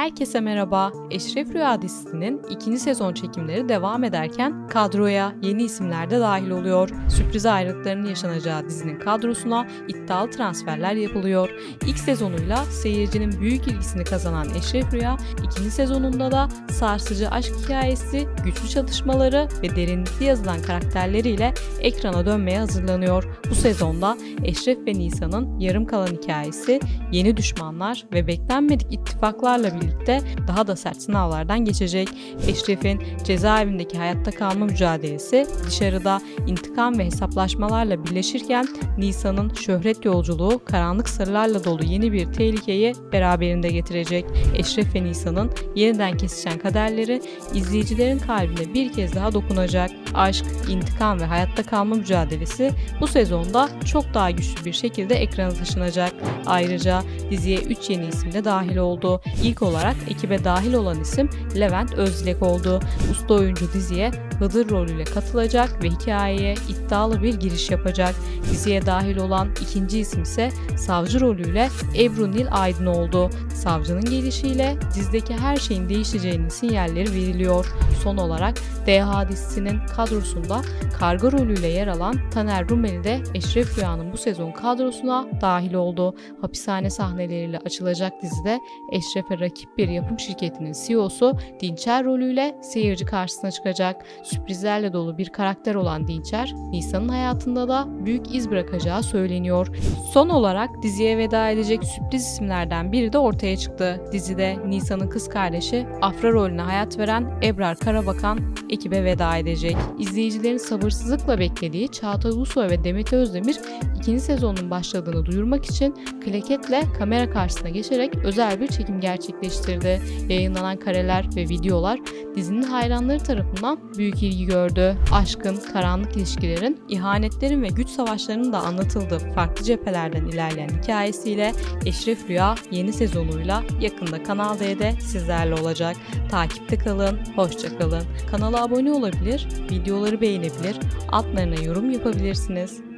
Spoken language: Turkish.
Herkese merhaba. Eşref Rüya dizisinin ikinci sezon çekimleri devam ederken kadroya yeni isimler de dahil oluyor. Sürpriz ayrılıklarının yaşanacağı dizinin kadrosuna iddialı transferler yapılıyor. İlk sezonuyla seyircinin büyük ilgisini kazanan Eşref Rüya, ikinci sezonunda da sarsıcı aşk hikayesi, güçlü çatışmaları ve derinlikli yazılan karakterleriyle ekrana dönmeye hazırlanıyor. Bu sezonda Eşref ve Nisa'nın yarım kalan hikayesi, yeni düşmanlar ve beklenmedik ittifaklarla birlikte daha da sert sınavlardan geçecek. Eşref'in cezaevindeki hayatta kalma mücadelesi dışarıda intikam ve hesaplaşmalarla birleşirken Nisa'nın şöhret yolculuğu karanlık sırlarla dolu yeni bir tehlikeyi beraberinde getirecek. Eşref ve Nisa'nın yeniden kesişen kaderleri izleyicilerin kalbine bir kez daha dokunacak. Aşk, intikam ve hayatta kalma mücadelesi bu sezonda çok daha güçlü bir şekilde ekrana taşınacak. Ayrıca diziye 3 yeni isim de dahil oldu. İlk olarak ekibe dahil olan isim Levent Özdilek oldu. Usta oyuncu diziye Hıdır rolüyle katılacak ve hikayeye iddialı bir giriş yapacak. Diziye dahil olan ikinci isim ise savcı rolüyle Ebru Nil Aydın oldu. Savcının gelişiyle dizideki her şeyin değişeceğinin sinyalleri veriliyor. Son olarak DH dizisinin kadrosunda karga rolüyle yer alan Taner Rumeli de Eşref Rüya'nın bu sezon kadrosuna dahil oldu. Hapishane sahneleriyle açılacak dizide Eşref'e rakip bir yapım şirketinin CEO'su Dinçer rolüyle seyirci karşısına çıkacak. Sürprizlerle dolu bir karakter olan Dinçer, Nisa'nın hayatında da büyük iz bırakacağı söyleniyor. Son olarak diziye veda edecek sürpriz isimlerden biri de ortaya çıktı. Dizide Nisa'nın kız kardeşi Afra rolüne hayat veren Ebrar Karabakan ekibe veda edecek. İzleyicilerin sabırsızlıkla beklediği Çağatay Ulusoy ve Demet Özdemir ikinci sezonun başladığını duyurmak için klaketle kamera karşısına geçerek özel bir çekim gerçekleştirdi. Yayınlanan kareler ve videolar dizinin hayranları tarafından büyük ilgi gördü. Aşkın, karanlık ilişkilerin, ihanetlerin ve güç savaşlarının da anlatıldığı farklı cephelerden ilerleyen hikayesiyle Eşref Rüya yeni sezonuyla yakında Kanal D'de sizlerle olacak. Takipte kalın, hoşça kalın. Kanala abone olabilir, videoları beğenebilir, altlarına yorum yapabilirsiniz.